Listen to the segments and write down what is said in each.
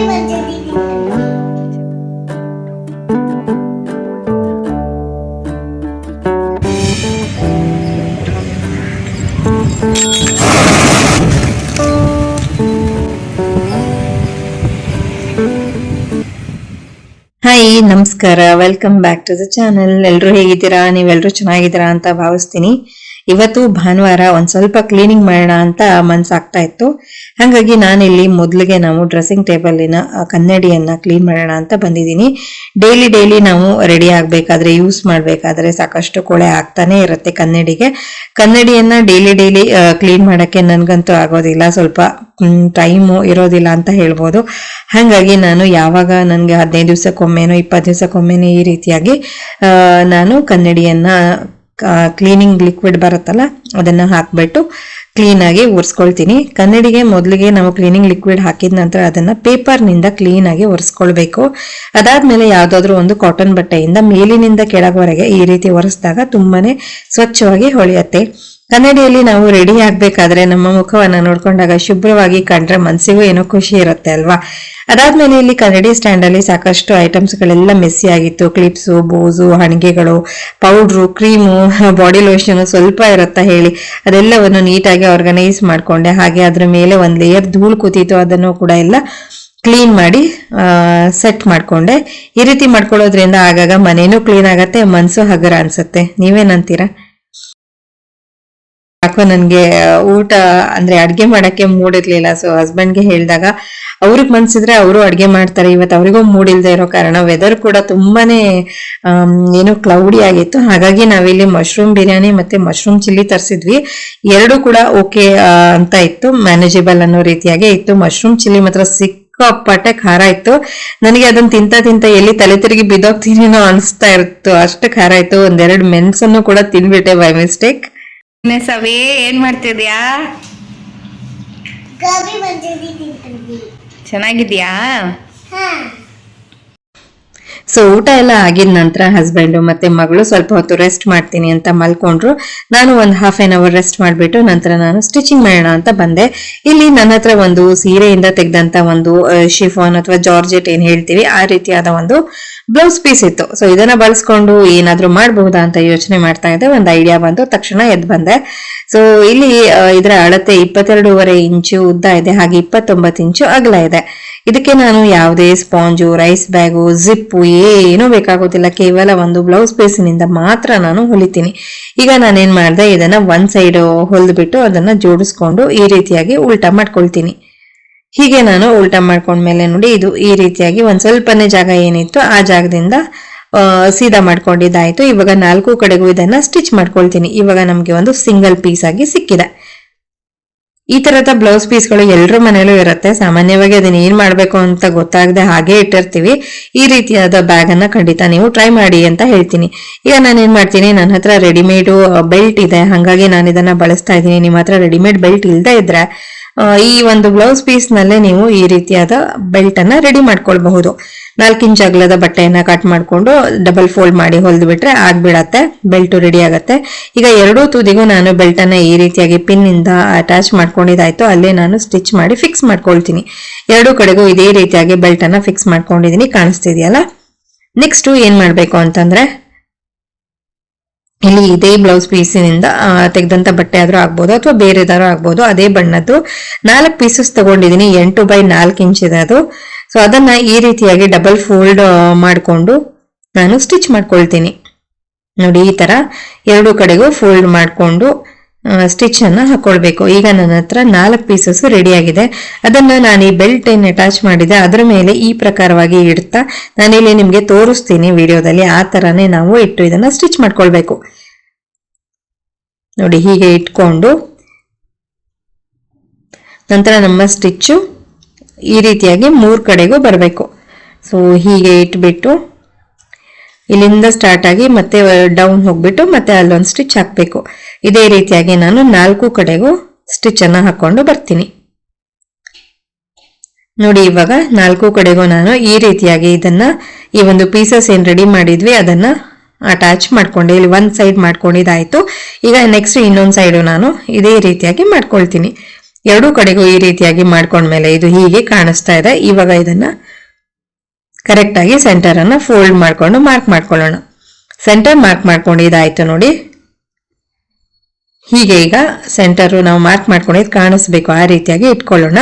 Hi ನಮಸ್ಕಾರ. Welcome back to the channel ಎಲ್ಲರೂ ಹೇಗಿದ್ದೀರಾ? ನೀವೆಲ್ಲರೂ ಚೆನ್ನಾಗಿದ್ದೀರಾ ಅಂತ ಭಾವಿಸ್ತೀನಿ. ಇವತ್ತು ಭಾನುವಾರ ಒಂದ್ ಸ್ವಲ್ಪ ಕ್ಲೀನಿಂಗ್ ಮಾಡೋಣ ಅಂತ ಮನ್ಸಾಗ್ತಾ ಇತ್ತು. ಹಾಗಾಗಿ ನಾನಿಲ್ಲಿ ಮೊದಲಿಗೆ ನಾವು ಡ್ರೆಸ್ಸಿಂಗ್ ಟೇಬಲಿನ ಕನ್ನಡಿಯನ್ನ ಕ್ಲೀನ್ ಮಾಡೋಣ ಅಂತ ಬಂದಿದ್ದೀನಿ. ಡೈಲಿ ಡೈಲಿ ನಾವು ರೆಡಿ ಆಗ್ಬೇಕಾದ್ರೆ ಯೂಸ್ ಮಾಡ್ಬೇಕಾದ್ರೆ ಸಾಕಷ್ಟು ಕೊಳೆ ಆಗ್ತಾನೆ ಇರುತ್ತೆ ಕನ್ನಡಿಗೆ. ಕನ್ನಡಿಯನ್ನ ಡೈಲಿ ಡೈಲಿ ಕ್ಲೀನ್ ಮಾಡಕ್ಕೆ ನನ್ಗಂತೂ ಆಗೋದಿಲ್ಲ. ಸ್ವಲ್ಪ ಟೈಮು ಇರೋದಿಲ್ಲ ಅಂತ ಹೇಳ್ಬೋದು. ಹಾಗಾಗಿ ನಾನು ಯಾವಾಗ ನನಗೆ ಹದಿನೈದು ದಿವಸಕ್ಕೊಮ್ಮೆನೋ, ಇಪ್ಪತ್ತು ದಿವಸಕ್ಕೊಮ್ಮೆನೋ ಈ ರೀತಿಯಾಗಿ ನಾನು ಕನ್ನಡಿಯನ್ನ ಕ್ಲೀನಿಂಗ್ ಲಿಕ್ವಿಡ್ ಬರುತ್ತಲ್ಲ, ಅದನ್ನ ಹಾಕ್ಬಿಟ್ಟು ಕ್ಲೀನ್ ಆಗಿ ಒರೆಸ್ಕೊಳ್ತೀನಿ. ಕನ್ನಡಿಗೆ ಮೊದಲಿಗೆ ನಾವು ಕ್ಲೀನಿಂಗ್ ಲಿಕ್ವಿಡ್ ಹಾಕಿದ ನಂತರ ಅದನ್ನ ಪೇಪರ್ನಿಂದ ಕ್ಲೀನ್ ಆಗಿ ಒರೆಸ್ಕೊಳ್ಬೇಕು. ಅದಾದ್ಮೇಲೆ ಯಾವುದಾದ್ರೂ ಒಂದು ಕಾಟನ್ ಬಟ್ಟೆಯಿಂದ ಮೇಲಿನಿಂದ ಕೆಳಗವರೆಗೆ ಈ ರೀತಿ ಒರೆಸಿದಾಗ ತುಂಬಾನೇ ಸ್ವಚ್ಛವಾಗಿ ಹೊಳೆಯುತ್ತೆ. ಕನ್ನಡಿಯಲ್ಲಿ ನಾವು ರೆಡಿ ಆಗ್ಬೇಕಾದ್ರೆ ನಮ್ಮ ಮುಖವನ್ನು ನೋಡ್ಕೊಂಡಾಗ ಶುಭ್ರವಾಗಿ ಕಂಡ್ರೆ ಮನ್ಸಿಗೂ ಏನೋ ಖುಷಿ ಇರುತ್ತೆ ಅಲ್ವಾ? ಅದಾದ್ಮೇಲೆ ಇಲ್ಲಿ ಕನ್ನಡಿ ಸ್ಟ್ಯಾಂಡ್ ಅಲ್ಲಿ ಸಾಕಷ್ಟು ಐಟಮ್ಸ್ ಗಳೆಲ್ಲ ಮೆಸ್ಸಿ ಆಗಿತ್ತು. ಕ್ಲಿಪ್ಸು ಬೋಸು ಹಣಿಗೆಗಳು ಪೌಡ್ರು ಕ್ರೀಮು ಬಾಡಿ ಲೋಷನ್ ಸ್ವಲ್ಪ ಇರುತ್ತಾ ಹೇಳಿ. ಅದೆಲ್ಲವನ್ನು ನೀಟಾಗಿ ಆರ್ಗನೈಸ್ ಮಾಡಿಕೊಂಡೆ. ಹಾಗೆ ಅದ್ರ ಮೇಲೆ ಒಂದು ಲೇಯರ್ ಧೂಳು ಕೂತಿತ್ತು. ಅದನ್ನು ಕೂಡ ಎಲ್ಲ ಕ್ಲೀನ್ ಮಾಡಿ ಸೆಟ್ ಮಾಡಿಕೊಂಡೆ. ಈ ರೀತಿ ಮಾಡ್ಕೊಳ್ಳೋದ್ರಿಂದ ಆಗಾಗ ಮನೇನೂ ಕ್ಲೀನ್ ಆಗತ್ತೆ ಮನಸ್ಸು ಹಗರ ಅನ್ಸುತ್ತೆ. ನೀವೇನಂತೀರಾ? ಯಾಕೋ ನನಗೆ ಊಟ ಅಂದ್ರೆ ಅಡ್ಗೆ ಮಾಡಕ್ಕೆ ಮೂಡ್ ಇರ್ಲಿಲ್ಲ. ಸೊ ಹಸ್ಬೆಂಡ್ಗೆ ಹೇಳಿದಾಗ ಅವ್ರಿಗೆ ಮನ್ಸಿದ್ರೆ ಅವರು ಅಡ್ಗೆ ಮಾಡ್ತಾರೆ. ಇವತ್ತು ಅವರಿಗೂ ಮೂಡ್ ಇಲ್ದೇ ಇರೋ ಕಾರಣ ವೆದರ್ ಕೂಡ ತುಂಬಾನೇ ಏನು ಕ್ಲೌಡಿ ಆಗಿತ್ತು. ಹಾಗಾಗಿ ನಾವಿಲ್ಲಿ ಮಶ್ರೂಮ್ ಬಿರಿಯಾನಿ ಮತ್ತೆ ಮಶ್ರೂಮ್ ಚಿಲ್ಲಿ ತರಿಸಿದ್ವಿ. ಎರಡು ಕೂಡ ಓಕೆ ಅಂತ ಇತ್ತು. ಮ್ಯಾನೇಜಬಲ್ ಅನ್ನೋ ರೀತಿಯಾಗಿ ಇತ್ತು. ಮಶ್ರೂಮ್ ಚಿಲ್ಲಿ ಮಾತ್ರ ಸಿಕ್ಕಾಪಟ್ಟೆ ಖಾರ ಇತ್ತು. ನನಗೆ ಅದನ್ನ ತಿಂತ ತಿಂತ ಎಲ್ಲಿ ತಲೆ ತಿರುಗಿ ಬಿದ್ದೋಗ್ತೀನಿ ಅನಿಸ್ತಾ ಇತ್ತು ಅಷ್ಟು ಖಾರ ಇತ್ತು. ಒಂದೆರಡು ಮೆನ್ಸನ್ನು ಕೂಡ ತಿನ್ಬಿಟ್ಟೆ ಬೈ ಮಿಸ್ಟೇಕ್ ಸವಿ ಏನ್ ಮಾಡ್ತಿದ್ಯಾ? ಚೆನ್ನಾಗಿದ್ಯಾ? ಹಾ. ಸೊ ಊಟ ಎಲ್ಲ ಆಗಿದ ನಂತರ ಹಸ್ಬೆಂಡು ಮತ್ತೆ ಮಗಳು ಸ್ವಲ್ಪ ಹೊತ್ತು ರೆಸ್ಟ್ ಮಾಡ್ತೀನಿ ಅಂತ ಮಲ್ಕೊಂಡ್ರು. ನಾನು ಒಂದು ಹಾಫ್ ಆನ್ ಅವರ್ ರೆಸ್ಟ್ ಮಾಡ್ಬಿಟ್ಟು ನಂತರ ನಾನು ಸ್ಟಿಚಿಂಗ್ ಮಾಡೋಣ ಅಂತ ಬಂದೆ. ಇಲ್ಲಿ ನನ್ನ ಹತ್ರ ಒಂದು ಸೀರೆಯಿಂದ ತೆಗೆದಂತ ಒಂದು ಶಿಫಾನ್ ಅಥವಾ ಜಾರ್ಜೆಟ್ ಏನ್ ಹೇಳ್ತೀವಿ ಆ ರೀತಿಯಾದ ಒಂದು ಬ್ಲೌಸ್ ಪೀಸ್ ಇತ್ತು. ಸೊ ಇದನ್ನ ಬಳಸ್ಕೊಂಡು ಏನಾದ್ರೂ ಮಾಡಬಹುದಾ ಅಂತ ಯೋಚನೆ ಮಾಡ್ತಾ ಇದ್ದೆ. ಒಂದು ಐಡಿಯಾ ಬಂತು, ತಕ್ಷಣ ಎದ್ದು ಬಂದೆ. ಸೊ ಇಲ್ಲಿ ಇದರ ಅಳತೆ ಇಪ್ಪತ್ತೆರಡೂವರೆ ಇಂಚು ಉದ್ದ ಇದೆ, ಹಾಗೆ ಇಪ್ಪತ್ತೊಂಬತ್ತು ಇಂಚು ಅಗಲ ಇದೆ. ಇದಕ್ಕೆ ನಾನು ಯಾವುದೇ ಸ್ಪಾಂಜು, ರೈಸ್ ಬ್ಯಾಗು, ಜಿಪ್ಪು ಏನು ಬೇಕಾಗೋದಿಲ್ಲ. ಕೇವಲ ಒಂದು ಬ್ಲೌಸ್ ಪೀಸಿನಿಂದ ಮಾತ್ರ ನಾನು ಹೊಲಿತೀನಿ. ಈಗ ನಾನೇನ್ ಮಾಡಿದೆ, ಇದನ್ನ ಒಂದ್ ಸೈಡ್ ಹೊಲಿದ್ಬಿಟ್ಟು ಅದನ್ನ ಜೋಡಿಸ್ಕೊಂಡು ಈ ರೀತಿಯಾಗಿ ಉಲ್ಟಾ ಮಾಡ್ಕೊಳ್ತೀನಿ. ಹೀಗೆ ನಾನು ಉಲ್ಟಾ ಮಾಡ್ಕೊಂಡ್ಮೇಲೆ ನೋಡಿ ಇದು ಈ ರೀತಿಯಾಗಿ ಒಂದು ಸ್ವಲ್ಪನೇ ಜಾಗ ಏನಿತ್ತು ಆ ಜಾಗದಿಂದ ಸೀದಾ ಮಾಡ್ಕೊಂಡಿದ್ದಾಯ್ತು. ಇವಾಗ ನಾಲ್ಕು ಕಡೆಗೂ ಇದನ್ನ ಸ್ಟಿಚ್ ಮಾಡ್ಕೊಳ್ತೀನಿ. ಇವಾಗ ನಮ್ಗೆ ಒಂದು ಸಿಂಗಲ್ ಪೀಸ್ ಆಗಿ ಸಿಕ್ಕಿದೆ. ಈ ತರದ ಬ್ಲೌಸ್ ಪೀಸ್ಗಳು ಎಲ್ಲರ ಮನೇಲೂ ಇರುತ್ತೆ. ಸಾಮಾನ್ಯವಾಗಿ ಅದನ್ನ ಏನ್ ಮಾಡ್ಬೇಕು ಅಂತ ಗೊತ್ತಾಗದೆ ಹಾಗೆ ಇಟ್ಟಿರ್ತೀವಿ. ಈ ರೀತಿಯಾದ ಬ್ಯಾಗ್ ಅನ್ನ ಖಂಡಿತ ನೀವು ಟ್ರೈ ಮಾಡಿ ಅಂತ ಹೇಳ್ತೀನಿ. ಈಗ ನಾನು ಏನ್ ಮಾಡ್ತೀನಿ, ನನ್ನ ಹತ್ರ ರೆಡಿಮೇಡ್ ಬೆಲ್ಟ್ ಇದೆ. ಹಾಗಾಗಿ ನಾನು ಇದನ್ನ ಬಳಸ್ತಾ ಇದ್ದೀನಿ. ನಿಮ್ಮ ಹತ್ರ ರೆಡಿಮೇಡ್ ಬೆಲ್ಟ್ ಇಲ್ದೇ ಇದ್ರೆ ಈ ಒಂದು ಬ್ಲೌಸ್ ಪೀಸ್ ನಲ್ಲೇ ನೀವು ಈ ರೀತಿಯಾದ ಬೆಲ್ಟ್ ಅನ್ನ ರೆಡಿ ಮಾಡ್ಕೊಳ್ಬಹುದು. ನಾಲ್ಕು ಇಂಚ್ ಅಗಲದ ಬಟ್ಟೆಯನ್ನ ಕಟ್ ಮಾಡಿಕೊಂಡು ಡಬಲ್ ಫೋಲ್ಡ್ ಮಾಡಿ ಹೊಲ್ದು ಬಿಟ್ರೆ ಆಗ್ಬಿಡತ್ತೆ ಬೆಲ್ಟ್ ರೆಡಿ ಆಗತ್ತೆ. ಈಗ ಎರಡೂ ತುದಿಗೂ ನಾನು ಬೆಲ್ಟ್ ಅನ್ನ ಈ ರೀತಿಯಾಗಿ ಪಿನ್ ಇಂದ ಅಟ್ಯಾಚ್ ಮಾಡ್ಕೊಂಡಿದ್ದಾಯ್ತು, ಅಲ್ಲೇ ನಾನು ಸ್ಟಿಚ್ ಮಾಡಿ ಫಿಕ್ಸ್ ಮಾಡ್ಕೊಳ್ತೀನಿ. ಎರಡೂ ಕಡೆಗೂ ಇದೇ ರೀತಿಯಾಗಿ ಬೆಲ್ಟ್ ಅನ್ನ ಫಿಕ್ಸ್ ಮಾಡ್ಕೊಂಡಿದೀನಿ ಕಾಣಿಸ್ತಿದೆಯಲ್ಲ? ನೆಕ್ಸ್ಟ್ ಏನ್ ಮಾಡ್ಬೇಕು ಅಂತಂದ್ರೆ ಇಲ್ಲಿ ಇದೇ ಬ್ಲೌಸ್ ಪೀಸಿನಿಂದ ತೆಗೆದಂತ ಬಟ್ಟೆ ಆದ್ರೂ ಆಗ್ಬೋದು, ಅಥವಾ ಬೇರೆದಾದ್ರೂ ಆಗ್ಬೋದು. ಅದೇ ಬಣ್ಣದ್ದು. ನಾಲ್ಕು ಪೀಸಸ್ ತಗೊಂಡಿದ್ದೀನಿ. ಎಂಟು ಬೈ ನಾಲ್ಕು ಇಂಚ್ ಇದೆ ಅದು ಸೊ ಅದನ್ನ ಈ ರೀತಿಯಾಗಿ ಡಬಲ್ ಫೋಲ್ಡ್ ಮಾಡಿಕೊಂಡು ನಾನು ಸ್ಟಿಚ್ ಮಾಡ್ಕೊಳ್ತೀನಿ. ನೋಡಿ, ಈ ತರ ಎರಡು ಕಡೆಗೂ ಫೋಲ್ಡ್ ಮಾಡಿಕೊಂಡು ಸ್ಟಿಚ್ ಅನ್ನ ಈಗ ನನ್ನ ಹತ್ರ ನಾಲ್ಕು ಪೀಸಸ್ ರೆಡಿ ಆಗಿದೆ. ಅದನ್ನ ನಾನು ಈ ಬೆಲ್ಟ್ ಏನ್ ಅಟ್ಯಾಚ್ ಮಾಡಿದೆ, ಅದರ ಮೇಲೆ ಈ ಪ್ರಕಾರವಾಗಿ ಇಡ್ತಾ ನಾನಿಲ್ಲಿ ನಿಮಗೆ ತೋರಿಸ್ತೀನಿ ವಿಡಿಯೋದಲ್ಲಿ ಆ ತರನೇ ನಾವು ಇಟ್ಟು ಇದನ್ನ ಸ್ಟಿಚ್ ಮಾಡ್ಕೊಳ್ಬೇಕು. ನೋಡಿ, ಹೀಗೆ ಇಟ್ಕೊಂಡು ನಂತರ ನಮ್ಮ ಸ್ಟಿಚ್ಚು ಈ ರೀತಿಯಾಗಿ ಮೂರು ಕಡೆಗೂ ಬರಬೇಕು. ಸೊ ಹೀಗೆ ಇಟ್ಬಿಟ್ಟು ಇಲ್ಲಿಂದ ಸ್ಟಾರ್ಟ್ ಆಗಿ ಮತ್ತೆ ಡೌನ್ ಹೋಗ್ಬಿಟ್ಟು ಮತ್ತೆ ಅಲ್ಲೊಂದು ಸ್ಟಿಚ್ ಹಾಕಬೇಕು. ಇದೇ ರೀತಿಯಾಗಿ ನಾನು ನಾಲ್ಕು ಕಡೆಗೂ ಸ್ಟಿಚ್ ಅನ್ನ ಹಾಕೊಂಡು ಬರ್ತೀನಿ. ನೋಡಿ, ಇವಾಗ ನಾಲ್ಕು ಕಡೆಗೂ ನಾನು ಈ ರೀತಿಯಾಗಿ ಇದನ್ನ, ಈ ಒಂದು ಪೀಸಸ್ ಏನ್ ರೆಡಿ ಮಾಡಿದ್ವಿ, ಅದನ್ನ ಅಟ್ಯಾಚ್ ಮಾಡ್ಕೊಂಡೆ. ಇಲ್ಲಿ ಒಂದು ಸೈಡ್ ಮಾಡ್ಕೊಂಡಿದ್ದಾಯ್ತು. ಈಗ ನೆಕ್ಸ್ಟ್ ಇನ್ನೊಂದು ಸೈಡು ನಾನು ಇದೇ ರೀತಿಯಾಗಿ ಮಾಡ್ಕೊಳ್ತೀನಿ. ಎರಡೂ ಕಡೆಗೂ ಈ ರೀತಿಯಾಗಿ ಮಾಡ್ಕೊಂಡ್ಮೇಲೆ ಇದು ಹೀಗೆ ಕಾಣಿಸ್ತಾ ಇದೆ. ಇವಾಗ ಇದನ್ನ ಕರೆಕ್ಟ್ ಸೆಂಟರನ್ನು ಫೋಲ್ಡ್ ಮಾಡಿಕೊಂಡು ಮಾರ್ಕ್ ಮಾಡ್ಕೊಳ್ಳೋಣ. ಸೆಂಟರ್ ಮಾರ್ಕ್ ಮಾಡ್ಕೊಂಡು ಇದಾಯಿತು ನೋಡಿ. ಹೀಗೆ ಈಗ ಸೆಂಟರ್ ನಾವು ಮಾರ್ಕ್ ಮಾಡ್ಕೊಂಡಿದ್ದು ಕಾಣಿಸ್ಬೇಕು. ಆ ರೀತಿಯಾಗಿ ಇಟ್ಕೊಳ್ಳೋಣ.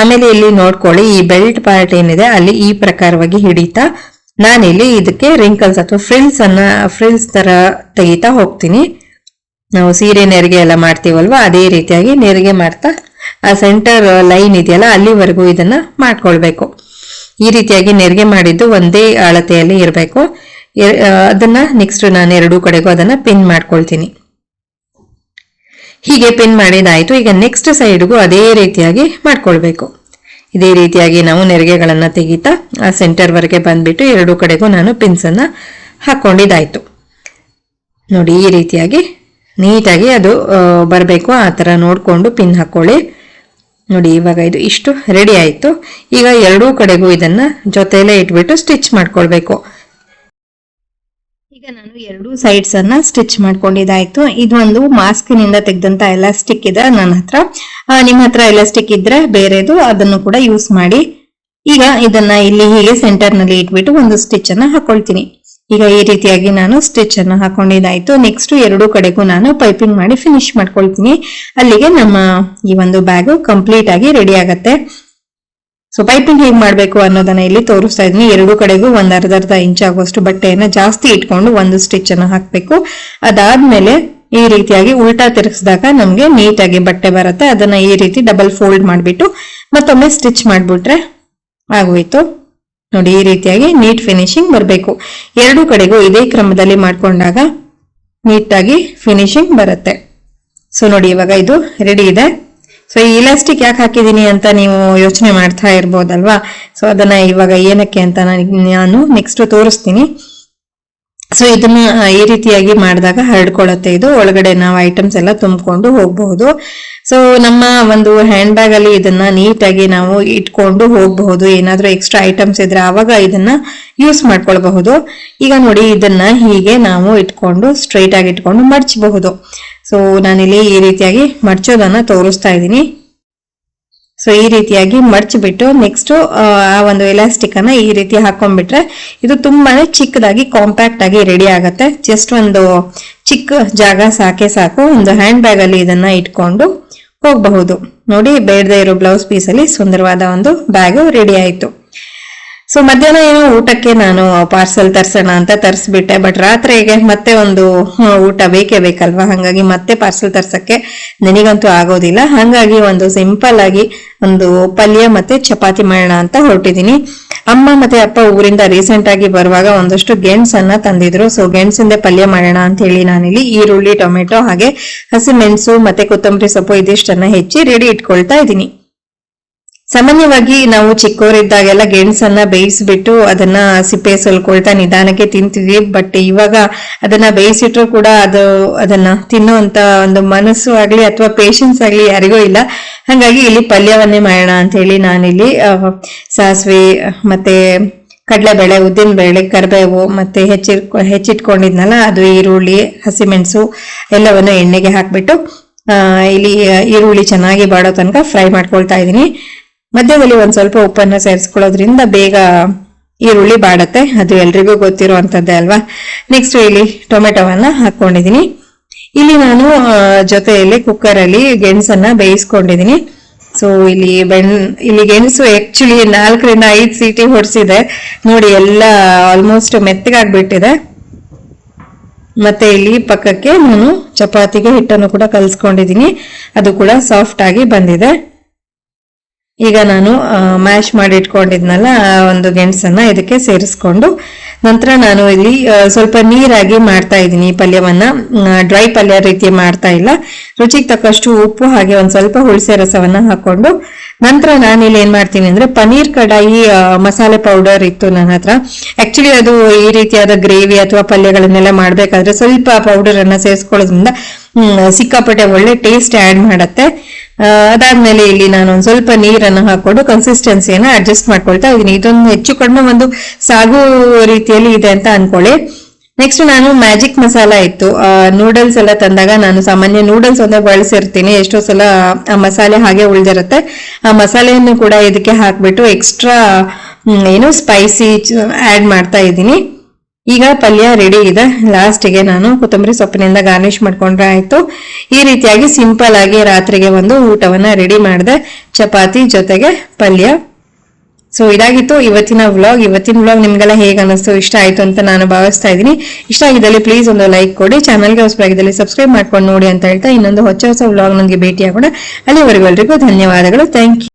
ಆಮೇಲೆ ಇಲ್ಲಿ ನೋಡ್ಕೊಳ್ಳಿ, ಈ ಬೆಲ್ಟ್ ಪಾರ್ಟ್ ಏನಿದೆ ಅಲ್ಲಿ ಈ ಪ್ರಕಾರವಾಗಿ ಹಿಡಿತಾ ನಾನಿಲ್ಲಿ ಇದಕ್ಕೆ ರಿಂಕಲ್ಸ್ ಅಥವಾ ಫ್ರಿಲ್ಸ್ ಅನ್ನ ಫ್ರಿಲ್ಸ್ ತರ ತೆಗಿತಾ ಹೋಗ್ತೀನಿ. ನಾವು ಸೀರೆ ನೆರಿಗೆ ಎಲ್ಲ ಮಾಡ್ತೀವಲ್ವ, ಅದೇ ರೀತಿಯಾಗಿ ನೆರಿಗೆ ಮಾಡ್ತಾ ಆ ಸೆಂಟರ್ ಲೈನ್ ಇದೆಯಲ್ಲ, ಅಲ್ಲಿವರೆಗೂ ಇದನ್ನ ಮಾಡ್ಕೊಳ್ಬೇಕು. ಈ ರೀತಿಯಾಗಿ ನೆರಿಗೆ ಮಾಡಿದ್ದು ಒಂದೇ ಅಳತೆಯಲ್ಲಿ ಇರಬೇಕು. ಅದನ್ನ ನೆಕ್ಸ್ಟ್ ನಾನು ಎರಡೂ ಕಡೆಗೂ ಅದನ್ನ ಪಿನ್ ಮಾಡ್ಕೊಳ್ತೀನಿ. ಹೀಗೆ ಪಿನ್ ಮಾಡಿದಾಯ್ತು. ಈಗ ನೆಕ್ಸ್ಟ್ ಸೈಡ್ಗೂ ಅದೇ ರೀತಿಯಾಗಿ ಮಾಡ್ಕೊಳ್ಬೇಕು. ಇದೇ ರೀತಿಯಾಗಿ ನಾವು ನೆರಿಗೆಗಳನ್ನ ತೆಗಿತಾ, ಆ ಸೆಂಟರ್ ವರೆಗೆ ಬಂದ್ಬಿಟ್ಟು ಎರಡೂ ಕಡೆಗೂ ನಾನು ಪಿನ್ಸ್ ಅನ್ನ ಹಾಕೊಂಡಿದ್ದಾಯ್ತು ನೋಡಿ, ಈ ರೀತಿಯಾಗಿ ನೀಟಾಗಿ ಅದು ಬರಬೇಕು. ಆ ಥರ ನೋಡಿಕೊಂಡು ಪಿನ್ ಹಾಕೊಳ್ಳಿ. ನೋಡಿ, ಇವಾಗ ಇದು ಇಷ್ಟು ರೆಡಿ ಆಯಿತು. ಈಗ ಎರಡೂ ಕಡೆಗೂ ಇದನ್ನ ಜೊತೆಯಲ್ಲೇ ಇಟ್ಬಿಟ್ಟು ಸ್ಟಿಚ್ ಮಾಡ್ಕೊಳ್ಬೇಕು. ಈಗ ನಾನು ಎರಡು ಸೈಡ್ಸ್ ಅನ್ನ ಸ್ಟಿಚ್ ಮಾಡ್ಕೊಂಡಿದ್ದಾಯ್ತು ಇದೊಂದು ಮಾಸ್ಕಿನಿಂದ ತೆಗೆದಂತ ಎಲಾಸ್ಟಿಕ್ ಇದೆ ನನ್ನ ಹತ್ರ. ನಿಮ್ಮ ಹತ್ರ ಎಲಾಸ್ಟಿಕ್ ಇದ್ರೆ ಬೇರೆದು, ಅದನ್ನು ಕೂಡ ಯೂಸ್ ಮಾಡಿ. ಈಗ ಇದನ್ನ ಇಲ್ಲಿ ಹೀಗೆ ಸೆಂಟರ್ನಲ್ಲಿ ಇಟ್ಬಿಟ್ಟು ಒಂದು ಸ್ಟಿಚ್ ಅನ್ನ ಹಾಕೊಳ್ತೀನಿ. ಈಗ ಈ ರೀತಿಯಾಗಿ ನಾನು ಸ್ಟಿಚ್ ಅನ್ನು ಹಾಕೊಂಡಿದ್ದಾಯ್ತು. ನೆಕ್ಸ್ಟ್ ಎರಡು ಕಡೆಗೂ ನಾನು ಪೈಪಿಂಗ್ ಮಾಡಿ ಫಿನಿಶ್ ಮಾಡ್ಕೊಳ್ತೀನಿ. ಅಲ್ಲಿಗೆ ನಮ್ಮ ಈ ಒಂದು ಬ್ಯಾಗ್ ಕಂಪ್ಲೀಟ್ ಆಗಿ ರೆಡಿ ಆಗತ್ತೆ. ಸೊ ಪೈಪಿಂಗ್ ಹೇಗೆ ಮಾಡಬೇಕು ಅನ್ನೋದನ್ನ ಇಲ್ಲಿ ತೋರಿಸ್ತಾ ಇದ್ದೀನಿ. ಎರಡು ಕಡೆಗೂ ಒಂದ್ ಅರ್ಧ ಅರ್ಧ ಇಂಚ್ ಆಗುವಷ್ಟು ಬಟ್ಟೆಯನ್ನ ಜಾಸ್ತಿ ಇಟ್ಕೊಂಡು ಒಂದು ಸ್ಟಿಚ್ ಅನ್ನು ಹಾಕ್ಬೇಕು. ಅದಾದ್ಮೇಲೆ ಈ ರೀತಿಯಾಗಿ ಉಲ್ಟಾ ತಿರುಗಿಸಿದಾಗ ನಮ್ಗೆ ನೀಟಾಗಿ ಬಟ್ಟೆ ಬರುತ್ತೆ. ಅದನ್ನ ಈ ರೀತಿ ಡಬಲ್ ಫೋಲ್ಡ್ ಮಾಡಿಬಿಟ್ಟು ಮತ್ತೊಮ್ಮೆ ಸ್ಟಿಚ್ ಮಾಡ್ಬಿಟ್ರೆ ಆಗೋಯ್ತು. ನೋಡಿ ಈ ರೀತಿಯಾಗಿ ನೀಟ್ ಫಿನಿಶಿಂಗ್ ಬರಬೇಕು. ಎರಡು ಕಡೆಗೂ ಇದೇ ಕ್ರಮದಲ್ಲಿ ಮಾಡಿಕೊಂಡಾಗ ನೀಟಾಗಿ ಫಿನಿಶಿಂಗ್ ಬರುತ್ತೆ. ಸೊ ನೋಡಿ ಇವಾಗ ಇದು ರೆಡಿ ಇದೆ. ಸೊ ಈ ಇಲಾಸ್ಟಿಕ್ ಯಾಕೆ ಹಾಕಿದ್ದೀನಿ ಅಂತ ನೀವು ಯೋಚನೆ ಮಾಡ್ತಾ ಇರ್ಬೋದಲ್ವಾ? ಸೊ ಅದನ್ನ ಇವಾಗ ಏನಕ್ಕೆ ಅಂತ ನಾನು- ನಾನು ನೆಕ್ಸ್ಟ್ ತೋರಿಸ್ತೀನಿ. ಸೊ ಇದನ್ನ ಈ ರೀತಿಯಾಗಿ ಮಾಡಿದಾಗ ಹರಡ್ಕೊಳ್ಳುತ್ತೆ ಇದು. ಒಳಗಡೆ ನಾವು ಐಟಮ್ಸ್ ಎಲ್ಲ ತುಂಬಿಕೊಂಡು ಹೋಗಬಹುದು. ಸೊ ನಮ್ಮ ಒಂದು ಹ್ಯಾಂಡ್ ಬ್ಯಾಗ್ ಅಲ್ಲಿ ಇದನ್ನ ನೀಟಾಗಿ ನಾವು ಇಟ್ಕೊಂಡು ಹೋಗಬಹುದು. ಏನಾದ್ರೂ ಎಕ್ಸ್ಟ್ರಾ ಐಟಮ್ಸ್ ಇದ್ರೆ ಆವಾಗ ಇದನ್ನ ಯೂಸ್ ಮಾಡ್ಕೊಳ್ಬಹುದು. ಈಗ ನೋಡಿ, ಇದನ್ನ ಹೀಗೆ ನಾವು ಇಟ್ಕೊಂಡು ಸ್ಟ್ರೈಟ್ ಆಗಿ ಇಟ್ಕೊಂಡು ಮಡ್ಚಬಹುದು. ಸೊ ನಾನಿಲ್ಲಿ ಈ ರೀತಿಯಾಗಿ ಮಡ್ಚೋದನ್ನ ತೋರಿಸ್ತಾ ಇದ್ದೀನಿ. ಸೊ ಈ ರೀತಿಯಾಗಿ ಮಡಚಿಬಿಟ್ಟು ನೆಕ್ಸ್ಟ್ ಆ ಒಂದು ಎಲಾಸ್ಟಿಕ್ ಅನ್ನ ಈ ರೀತಿ ಹಾಕೊಂಡ್ಬಿಟ್ರೆ ಇದು ತುಂಬಾನೇ ಚಿಕ್ಕದಾಗಿ ಕಾಂಪ್ಯಾಕ್ಟ್ ಆಗಿ ರೆಡಿ ಆಗುತ್ತೆ. ಜಸ್ಟ್ ಒಂದು ಚಿಕ್ಕ ಜಾಗ ಸಾಕೆ ಸಾಕು. ಒಂದು ಹ್ಯಾಂಡ್ ಬ್ಯಾಗ್ ಅಲ್ಲಿ ಇದನ್ನ ಇಟ್ಕೊಂಡು ಹೋಗಬಹುದು. ನೋಡಿ, ಬೇಡದೇ ಇರೋ ಬ್ಲೌಸ್ ಪೀಸ್ ಅಲ್ಲಿ ಸುಂದರವಾದ ಒಂದು ಬ್ಯಾಗ್ ರೆಡಿ ಆಯ್ತು. ಸೊ ಮಧ್ಯಾಹ್ನ ಏನೋ ಊಟಕ್ಕೆ ನಾನು ಪಾರ್ಸೆಲ್ ತರ್ಸೋಣ ಅಂತ ತರಿಸ್ಬಿಟ್ಟೆ ಬಟ್ ರಾತ್ರಿಗೆ ಮತ್ತೆ ಒಂದು ಊಟ ಬೇಕೇ ಬೇಕಲ್ವಾ? ಹಾಗಾಗಿ ಮತ್ತೆ ಪಾರ್ಸೆಲ್ ತರ್ಸಕ್ಕೆ ನನಗಂತೂ ಆಗೋದಿಲ್ಲ. ಹಾಗಾಗಿ ಒಂದು ಸಿಂಪಲ್ ಆಗಿ ಒಂದು ಪಲ್ಯ ಮತ್ತೆ ಚಪಾತಿ ಮಾಡೋಣ ಅಂತ ಹೊರಟಿದ್ದೀನಿ. ಅಮ್ಮ ಮತ್ತೆ ಅಪ್ಪ ಊರಿಂದ ರೀಸೆಂಟ್ ಆಗಿ ಬರುವಾಗ ಒಂದಷ್ಟು ಗೆಣಸನ್ನ ತಂದಿದ್ರು. ಸೊ ಗೆಣಸಿಂದ ಪಲ್ಯ ಮಾಡೋಣ ಅಂತ ಹೇಳಿ ನಾನಿಲ್ಲಿ ಈರುಳ್ಳಿ, ಟೊಮೆಟೊ ಹಾಗೆ ಹಸಿಮೆಣಸು ಮತ್ತೆ ಕೊತ್ತಂಬರಿ ಸೊಪ್ಪು ಇದಿಷ್ಟನ್ನ ಹೆಚ್ಚಿ ರೆಡಿ ಇಟ್ಕೊಳ್ತಾ ಇದ್ದೀನಿ. ಸಾಮಾನ್ಯವಾಗಿ ನಾವು ಚಿಕ್ಕವರಿದ್ದಾಗೆಲ್ಲ ಗೆಣಸನ್ನ ಬೇಯಿಸ್ಬಿಟ್ಟು ಅದನ್ನ ಸಿಪ್ಪೆ ಸೊಲ್ಕೊಳ್ತಾ ನಿಧಾನಕ್ಕೆ ತಿಂತಿದ್ವಿ. ಬಟ್ ಇವಾಗ ಅದನ್ನ ಬೇಯಿಸಿಟ್ರು ಕೂಡ ಅದು ಅದನ್ನ ತಿನ್ನುವಂತ ಒಂದು ಮನಸ್ಸು ಆಗ್ಲಿ ಅಥವಾ ಪೇಶನ್ಸ್ ಆಗ್ಲಿ ಯಾರಿಗೂ ಇಲ್ಲ. ಹಾಗಾಗಿ ಇಲ್ಲಿ ಪಲ್ಯವನ್ನೇ ಮಾಡೋಣ ಅಂತ ಹೇಳಿ ನಾನಿಲ್ಲಿ ಸಾಸಿವೆ ಮತ್ತೆ ಕಡಲೆಬೇಳೆ ಉದ್ದಿನ ಬೇಳೆ ಕರಿಬೇವು ಮತ್ತೆ ಹೆಚ್ಚಿರ್ ಹೆಚ್ಚಿಟ್ಕೊಂಡಿದ್ನಲ್ಲ ಅದು ಈರುಳ್ಳಿ, ಹಸಿಮೆಣಸು ಎಲ್ಲವನ್ನು ಎಣ್ಣೆಗೆ ಹಾಕ್ಬಿಟ್ಟು ಇಲ್ಲಿ ಈರುಳ್ಳಿ ಚೆನ್ನಾಗಿ ಬಾಡೋ ತನಕ ಫ್ರೈ ಮಾಡ್ಕೊಳ್ತಾ ಇದ್ದೀನಿ. ಮಧ್ಯದಲ್ಲಿ ಒಂದು ಸ್ವಲ್ಪ ಉಪ್ಪನ್ನ ಸೇರಿಸ್ಕೊಳ್ಳೋದ್ರಿಂದ ಬೇಗ ಈರುಳ್ಳಿ ಬಾಡತ್ತೆ. ಅದು ಎಲ್ರಿಗೂ ಗೊತ್ತಿರುವಂತದ್ದೇ ಅಲ್ವಾ? ನೆಕ್ಸ್ಟ್ ಇಲ್ಲಿ ಟೊಮೆಟೊವನ್ನ ಹಾಕೊಂಡಿದೀನಿ. ಇಲ್ಲಿ ನಾನು ಜೊತೆಯಲ್ಲಿ ಕುಕ್ಕರಲ್ಲಿ ಗೆಣಸನ್ನ ಬೇಯಿಸ್ಕೊಂಡಿದ್ದೀನಿ ಸೊ ಇಲ್ಲಿ ಬೆಣ್, ಇಲ್ಲಿ ಗೆಣಸು ಆಕ್ಚುಲಿ ನಾಲ್ಕರಿಂದ ಐದು ಸೀಟಿ ಹೊಡೆಸಿದೆ. ನೋಡಿ, ಎಲ್ಲ ಆಲ್ಮೋಸ್ಟ್ ಮೆತ್ತಗಾಗ್ಬಿಟ್ಟಿದೆ. ಮತ್ತೆ ಇಲ್ಲಿ ಪಕ್ಕಕ್ಕೆ ನಾನು ಚಪಾತಿಗೆ ಹಿಟ್ಟನ್ನು ಕೂಡ ಕಲ್ಸ್ಕೊಂಡಿದೀನಿ. ಅದು ಕೂಡ ಸಾಫ್ಟ್ ಆಗಿ ಬಂದಿದೆ. ಈಗ ನಾನು ಮ್ಯಾಶ್ ಮಾಡಿ ಇಟ್ಕೊಂಡಿದ್ನಲ್ಲ ಒಂದು ಗೆಣಸನ್ನ ಇದಕ್ಕೆ ಸೇರಿಸ್ಕೊಂಡು, ನಂತರ ನಾನು ಇಲ್ಲಿ ಸ್ವಲ್ಪ ನೀರಾಗಿ ಮಾಡ್ತಾ ಇದ್ದೀನಿ ಪಲ್ಯವನ್ನ. ಡ್ರೈ ಪಲ್ಯ ರೀತಿ ಮಾಡ್ತಾ ಇಲ್ಲ. ರುಚಿಗೆ ತಕ್ಕಷ್ಟು ಉಪ್ಪು, ಹಾಗೆ ಒಂದ್ ಸ್ವಲ್ಪ ಹುಣಸೆ ರಸವನ್ನ ಹಾಕೊಂಡು, ನಂತರ ನಾನು ಇಲ್ಲಿ ಏನ್ ಮಾಡ್ತೀನಿ ಅಂದ್ರೆ ಪನೀರ್ ಕಡಾಯಿ ಮಸಾಲೆ ಪೌಡರ್ ಇತ್ತು ನನ್ನ ಹತ್ರ. ಆಕ್ಚುಲಿ ಅದು ಈ ರೀತಿಯಾದ ಗ್ರೇವಿ ಅಥವಾ ಪಲ್ಯಗಳನ್ನೆಲ್ಲ ಮಾಡ್ಬೇಕಾದ್ರೆ ಸ್ವಲ್ಪ ಪೌಡರ್ ಅನ್ನ ಸೇರಿಸ್ಕೊಳ್ಳೋದ್ರಿಂದ ಸಿಕ್ಕಾಪಟ್ಟೆ ಒಳ್ಳೆ ಟೇಸ್ಟ್ ಆಡ್ ಮಾಡತ್ತೆ. ಅದಾದ್ಮೇಲೆ ಇಲ್ಲಿ ನಾನು ಒಂದ್ ಸ್ವಲ್ಪ ನೀರನ್ನು ಹಾಕೊಂಡು ಕನ್ಸಿಸ್ಟೆನ್ಸಿಯನ್ನ ಅಡ್ಜಸ್ಟ್ ಮಾಡ್ಕೊಳ್ತಾ ಇದೀನಿ ಇದೊಂದು ಹೆಚ್ಚು ಕಡಿಮೆ ಒಂದು ಸಾಗು ರೀತಿಯಲ್ಲಿ ಇದೆ ಅಂತ ಅನ್ಕೊಳ್ಳಿ. ನೆಕ್ಸ್ಟ್ ನಾನು ಮ್ಯಾಜಿಕ್ ಮಸಾಲ ಇತ್ತು. ನೂಡಲ್ಸ್ ಎಲ್ಲ ತಂದಾಗ ನಾನು ಸಾಮಾನ್ಯ ನೂಡಲ್ಸ್ ಒಂದೇ ಬಳಸಿರ್ತೀನಿ. ಎಷ್ಟೋ ಸಲ ಆ ಮಸಾಲೆ ಹಾಗೆ ಉಳಿದಿರುತ್ತೆ. ಆ ಮಸಾಲೆಯನ್ನು ಕೂಡ ಇದಕ್ಕೆ ಹಾಕ್ಬಿಟ್ಟು ಎಕ್ಸ್ಟ್ರಾ ಏನು ಸ್ಪೈಸಿ ಆಡ್ ಮಾಡ್ತಾ ಇದ್ದೀನಿ. ಈಗ ಪಲ್ಯ ರೆಡಿ ಇದೆ. ಲಾಸ್ಟಿಗೆ ನಾನು ಕೊತ್ತಂಬರಿ ಸೊಪ್ಪಿನಿಂದ ಗಾರ್ನಿಶ್ ಮಾಡ್ಕೊಂಡ್ರೆ ಆಯ್ತು. ಈ ರೀತಿಯಾಗಿ ಸಿಂಪಲ್ ಆಗಿ ರಾತ್ರಿಗೆ ಒಂದು ಊಟವನ್ನ ರೆಡಿ ಮಾಡಿದೆ. ಚಪಾತಿ ಜೊತೆಗೆ ಪಲ್ಯ. ಸೊ ಇದಾಗಿತ್ತು ಇವತ್ತಿನ ವ್ಲಾಗ್ ಇವತ್ತಿನ ವ್ಲಾಗ್ ನಿಮ್ಗೆಲ್ಲ ಹೇಗೆ ಅನ್ನಿಸ್ತು, ಇಷ್ಟ ಆಯ್ತು ಅಂತ ನಾನು ಭಾವಿಸ್ತಾ ಇದ್ದೀನಿ. ಇಷ್ಟ ಆಗಿದ್ದಲ್ಲಿ ಪ್ಲೀಸ್ ಒಂದು ಲೈಕ್ ಕೊಡಿ. ಚಾನಲ್ಗೆ ಹೊಸಬಾಗಿದ್ದಲ್ಲಿ ಸಬ್ಸ್ಕ್ರೈಬ್ ಮಾಡ್ಕೊಂಡು ನೋಡಿ ಅಂತ ಹೇಳ್ತಾ ಇನ್ನೊಂದು ಹೊಸ ಹೊಸ ವ್ಲಾಗ್ ನನಗೆ ಭೇಟಿಯಾಗೋಣ. ಅಲ್ಲಿವರೆಗೂ ಎಲ್ರಿಗೂ ಧನ್ಯವಾದಗಳು. Thank you